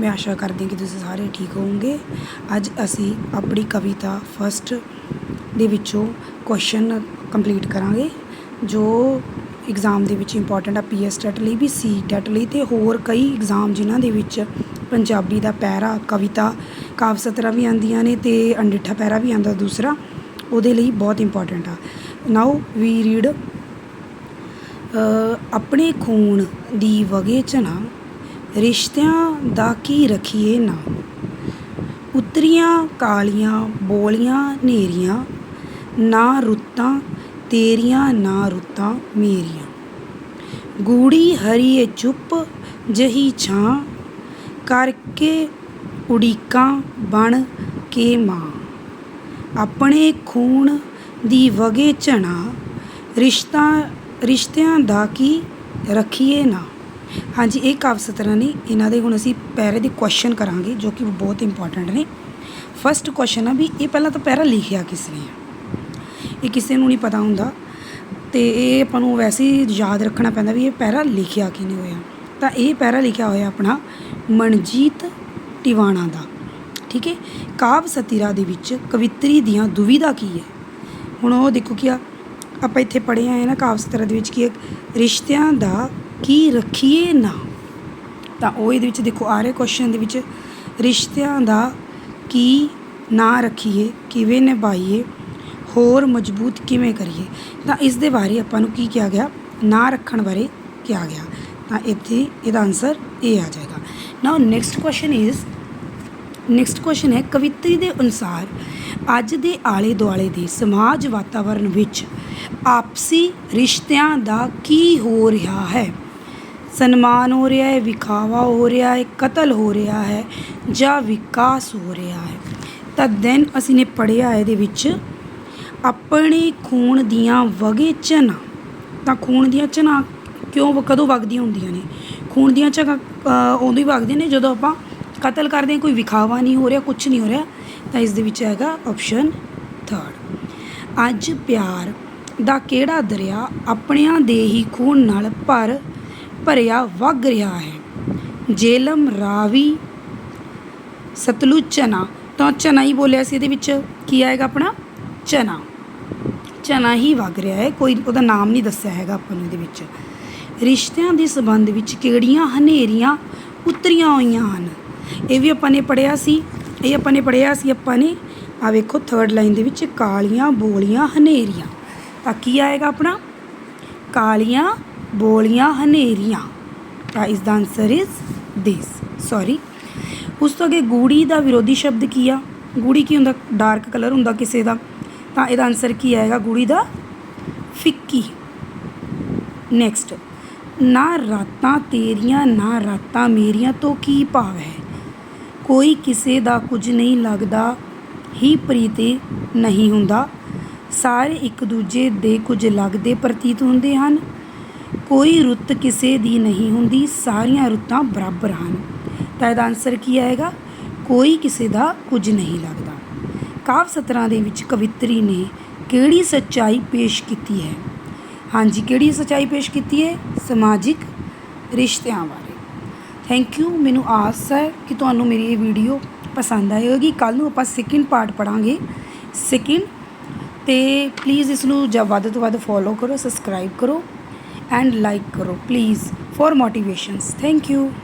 ਮੈਂ ਆਸ਼ਾ ਕਰਦੀ ਕਿ ਤੁਸੀਂ ਸਾਰੇ ਠੀਕ ਹੋਵੋਗੇ। ਅੱਜ ਅਸੀਂ ਆਪਣੀ ਕਵਿਤਾ ਫਸਟ ਦੇ ਵਿੱਚੋਂ ਕੁਐਸਚਨ ਕੰਪਲੀਟ ਕਰਾਂਗੇ, ਜੋ ਐਗਜ਼ਾਮ ਦੇ ਵਿੱਚ ਇੰਪੋਰਟੈਂਟ ਆ ਪੀਐਸ ਟੈਟ ਲਈ ਵੀ ਸੀ ਟੈਟ ਲਈ ਤੇ ਹੋਰ ਕਈ ਐਗਜ਼ਾਮ ਜਿਨ੍ਹਾਂ ਦੇ ਵਿੱਚ ਪੰਜਾਬੀ ਦਾ ਪੈਰਾ, ਕਵਿਤਾ ਕਾਵ ਸਤਰਾਂ ਵੀ ਆਉਂਦੀਆਂ ਨੇ ਤੇ ਅੰਡਿੱਠਾ ਪੈਰਾ ਵੀ ਆਉਂਦਾ ਦੂਸਰਾ, ਉਹਦੇ ਲਈ ਬਹੁਤ ਇੰਪੋਰਟੈਂਟ ਆ। ਨਾਓ ਵੀ ਰੀਡ ਆਪਣੇ ਖੂਨ ਦੀ ਵਗੇ ਚ ਨਾ ਰਿਸ਼ਤਿਆਂ ਦਾ ਕੀ ਰਖੀਏ ਨਾ? ਉਤਰੀਆਂ ਕਾਲੀਆਂ, ਬੋਲੀਆਂ ਨੇਰੀਆਂ ਨਾ ਰੁੱਤਾਂ, ਤੇਰੀਆਂ ਨਾ ਰੁੱਤਾਂ ਮੇਰੀਆਂ। ਗੂੜੀ ਹਰੀਏ ਚੁੱਪ ਜਹੀ ਛਾਂ, ਕਰਕੇ ਉਡੀਕਾਂ ਬਣ ਕੇ ਮਾਂ। ਆਪਣੇ ਖੂਨ ਦੀ ਵਗੇ ਝਣਾ, ਰਿਸ਼ਤਾ, ਰਿਸ਼ਤਿਆਂ ਦਾ ਕੀ ਰੱਖੀਏ ਨਾ? ਹਾਂਜੀ, ਇਹ ਕਾਵ ਸਤਰਾਂ ਨੇ। ਇਹਨਾਂ ਦੇ ਹੁਣ ਅਸੀਂ ਪੈਰੇ ਦੇ ਕੁਐਸਚਨ ਕਰਾਂਗੇ, ਜੋ ਕਿ ਬਹੁਤ ਇੰਪੋਰਟੈਂਟ ਨੇ। ਫਸਟ ਕੁਐਸਚਨ ਆ ਵੀ ਇਹ ਪਹਿਲਾਂ ਤਾਂ ਪੈਰਾ ਲਿਖਿਆ ਕਿਸ ਨੇ? ਇਹ ਕਿਸੇ ਨੂੰ ਨਹੀਂ ਪਤਾ ਹੁੰਦਾ। ਤੇ ਇਹ ਆਪਾਂ ਨੂੰ ਵੈਸੇ ਹੀ ਯਾਦ ਰੱਖਣਾ ਪੈਂਦਾ ਵੀ ਇਹ ਪੈਰਾ ਲਿਖਿਆ ਕਿਨੇ ਹੋਇਆ। ਤਾਂ ਇਹ ਪੈਰਾ ਲਿਖਿਆ ਹੋਇਆ ਆਪਣਾ ਮਨਜੀਤ ਟਿਵਾਣਾ ਦਾ। ਠੀਕ ਹੈ? ਕਾਵ ਸਤੀਰਾ ਦੇ ਵਿੱਚ ਕਵਿਤਰੀ ਦੀਆਂ ਦੁਵਿਧਾ ਕੀ ਹੈ? ਹੁਣ ਉਹ ਦੇਖੋ ਕੀ ਆ, ਆਪਾਂ ਇੱਥੇ ਪੜ੍ਹੇ ਆਏ ਨਾ ਕਾਵ ਸਤੀਰਾ ਦੇ ਵਿੱਚ ਕੀ ਹੈ, ਰਿਸ਼ਤਿਆਂ ਦਾ ਕੀ ਰੱਖੀਏ ਨਾ? ਤਾਂ ਉਹ ਇਹਦੇ ਵਿੱਚ ਦੇਖੋ, ਆ ਰਹੇ ਕੁਐਸਚਨ ਦੇ ਵਿੱਚ ਰਿਸ਼ਤਿਆਂ ਦਾ ਕੀ ਨਾ ਰੱਖੀਏ, ਕਿਵੇਂ ਨਿਭਾਈਏ, ਹੋਰ ਮਜ਼ਬੂਤ ਕਿਵੇਂ ਕਰੀਏ? ਤਾਂ ਇਸ ਦੇ ਬਾਰੇ ਆਪਾਂ ਨੂੰ ਕੀ ਕਿਹਾ ਗਿਆ? ਨਾ ਰੱਖਣ ਬਾਰੇ ਕਿਹਾ ਗਿਆ। ਤਾਂ ਇੱਥੇ ਇਹਦਾ ਆਨਸਰ ਇਹ ਆ ਜਾਏਗਾ। Now next question is next question ਹੈ, ਕਵਿਤਰੀ ਦੇ ਅਨੁਸਾਰ ਅੱਜ ਦੇ ਆਲੇ ਦੁਆਲੇ ਦੇ ਸਮਾਜ ਵਾਤਾਵਰਣ ਵਿੱਚ ਆਪਸੀ ਰਿਸ਼ਤਿਆਂ ਦਾ ਕੀ ਹੋ ਰਿਹਾ ਹੈ? ਸਨਮਾਨ ਹੋ ਰਿਹਾ ਹੈ, ਵਿਖਾਵਾ ਹੋ ਰਿਹਾ ਹੈ, ਕਤਲ ਹੋ ਰਿਹਾ ਹੈ ਜਾਂ ਵਿਕਾਸ ਹੋ ਰਿਹਾ ਹੈ। ਤਾਂ ਦੈਨ ਅਸੀਂ ਨੇ ਪੜਿਆ ਇਹਦੇ ਵਿੱਚ, ਆਪਣੇ ਖੂਨ ਦੀਆਂ ਵਗੇ ਚਨਾ, ਤਾਂ ਖੂਨ ਦੀਆਂ ਚਨਾ ਕਿਉਂ ਕਦੋਂ ਵਗਦੀਆਂ ਹੁੰਦੀਆਂ ਨੇ? ਖੂਨ ਦੀਆਂ ਚਨਾ ਉਦੋਂ ਹੀ ਵਗਦੀਆਂ ਨੇ ਜਦੋਂ ਆਪਾਂ ਕਤਲ ਕਰਦੇ ਹਾਂ, ਕੋਈ ਵਿਖਾਵਾ ਨਹੀਂ ਹੋ ਰਿਹਾ ਕੁਝ ਨਹੀਂ ਹੋ ਰਿਹਾ, ਤਾਂ ਇਸ ਦੇ ਵਿੱਚ ਹੈਗਾ ਆਪਸ਼ਨ ਥਰਡ ਅੱਜ ਪਿਆਰ ਦਾ ਕਿਹੜਾ ਦਰਿਆ ਆਪਣਿਆਂ ਦੇ ਹੀ ਖੂਨ ਨਾਲ ਭਰ ਭਰਿਆ ਵਗ ਰਿਹਾ ਹੈ। ਜੇਲਮ ਰਾਵੀ ਸਤਲੁਜ ਚਨਾ। ਤਾਂ ਚਨਾ ਹੀ ਬੋਲਿਆ ਸੀ ਇਹਦੇ ਵਿੱਚ। ਕੀ ਆਏਗਾ ਆਪਣਾ? ਚਨਾ। ਚਨਾ ਹੀ ਵਗ ਰਿਹਾ ਹੈ। ਕੋਈ ਉਹਦਾ ਨਾਮ ਨਹੀਂ ਦੱਸਿਆ ਹੈਗਾ ਆਪਾਂ ਨੂੰ ਇਹਦੇ ਵਿੱਚ। ਰਿਸ਼ਤਿਆਂ ਦੇ ਸੰਬੰਧ ਵਿੱਚ ਕਿਹੜੀਆਂ ਹਨੇਰੀਆਂ ਉਤਰੀਆਂ ਹੋਈਆਂ ਹਨ? ਇਹ ਵੀ ਆਪਾਂ ਨੇ ਪੜਿਆ ਸੀ। ਇਹ ਆਪਾਂ ਨੇ ਪੜਿਆ ਸੀ ਆਪਾਂ ਨੇ। ਆ ਵੇਖੋ ਥਰਡ ਲਾਈਨ ਦੇ ਵਿੱਚ ਕਾਲੀਆਂ ਬੋਲੀਆਂ ਹਨੇਰੀਆਂ। ਤਾਂ ਕੀ ਆਏਗਾ ਆਪਣਾ? ਕਾਲੀਆਂ ਬੋਲੀਆਂ ਹਨੇਰੀਆਂ। ਤਾਂ ਇਸ ਦਾ ਆਨਸਰ ਇਜ਼ ਦਿਸ ਸੌਰੀ ਉਸ ਤੋਂ ਅੱਗੇ ਗੂੜੀ ਦਾ ਵਿਰੋਧੀ ਸ਼ਬਦ ਕੀ ਆ? ਗੂੜੀ ਕੀ ਹੁੰਦਾ? ਡਾਰਕ ਕਲਰ ਹੁੰਦਾ ਕਿਸੇ ਦਾ। ਤਾਂ ਇਹਦਾ ਆਨਸਰ ਕੀ ਆਏਗਾ? ਗੂੜੀ ਦਾ ਫਿੱਕੀ। ਨੈਕਸਟ ਨਾ ਰਾਤਾਂ ਤੇਰੀਆਂ, ਨਾ ਰਾਤਾਂ ਮੇਰੀਆਂ ਤੋਂ ਕੀ ਭਾਵ ਹੈ? ਕੋਈ ਕਿਸੇ ਦਾ ਕੁਝ ਨਹੀਂ ਲੱਗਦਾ, ਹੀ ਪ੍ਰੀਤੇ ਨਹੀਂ ਹੁੰਦਾ। ਸਾਰੇ ਇੱਕ ਦੂਜੇ ਦੇ ਕੁਝ ਲੱਗਦੇ ਪ੍ਰਤੀਤ ਹੁੰਦੇ ਹਨ। ਕੋਈ ਰੁੱਤ ਕਿਸੇ ਦੀ ਨਹੀਂ ਹੁੰਦੀ, ਸਾਰੀਆਂ ਰੁੱਤਾਂ ਬਰਾਬਰ ਹਨ। ਤਾਂ ਇਹਦਾ ਆਨਸਰ ਕੀ ਆਏਗਾ? ਕੋਈ ਕਿਸੇ ਦਾ ਕੁਝ ਨਹੀਂ ਲੱਗਦਾ। ਕਾਵ ਸਤਰਾਂ ਦੇ ਵਿੱਚ ਕਵਿਤਰੀ ਨੇ ਕਿਹੜੀ ਸੱਚਾਈ ਪੇਸ਼ ਕੀਤੀ ਹੈ? ਹਾਂਜੀ, ਕਿਹੜੀ ਸੱਚਾਈ ਪੇਸ਼ ਕੀਤੀ ਹੈ? ਸਮਾਜਿਕ ਰਿਸ਼ਤਿਆਂ ਬਾਰੇ। ਥੈਂਕ ਯੂ ਮੈਨੂੰ ਆਸ ਹੈ ਕਿ ਤੁਹਾਨੂੰ ਮੇਰੀ ਇਹ ਵੀਡੀਓ ਪਸੰਦ ਆਏਗੀ। ਕੱਲ ਨੂੰ ਆਪਾਂ ਸੈਕਿੰਡ ਪਾਰਟ ਪੜਾਂਗੇ ਸੈਕਿੰਡ ਤੇ ਪਲੀਜ਼ ਇਸ ਨੂੰ ਜਬ ਵੱਧ ਤੋਂ ਵੱਧ ਫੋਲੋ ਕਰੋ ਸਬਸਕ੍ਰਾਈਬ ਕਰੋ। and like karo please for motivations. Thank you.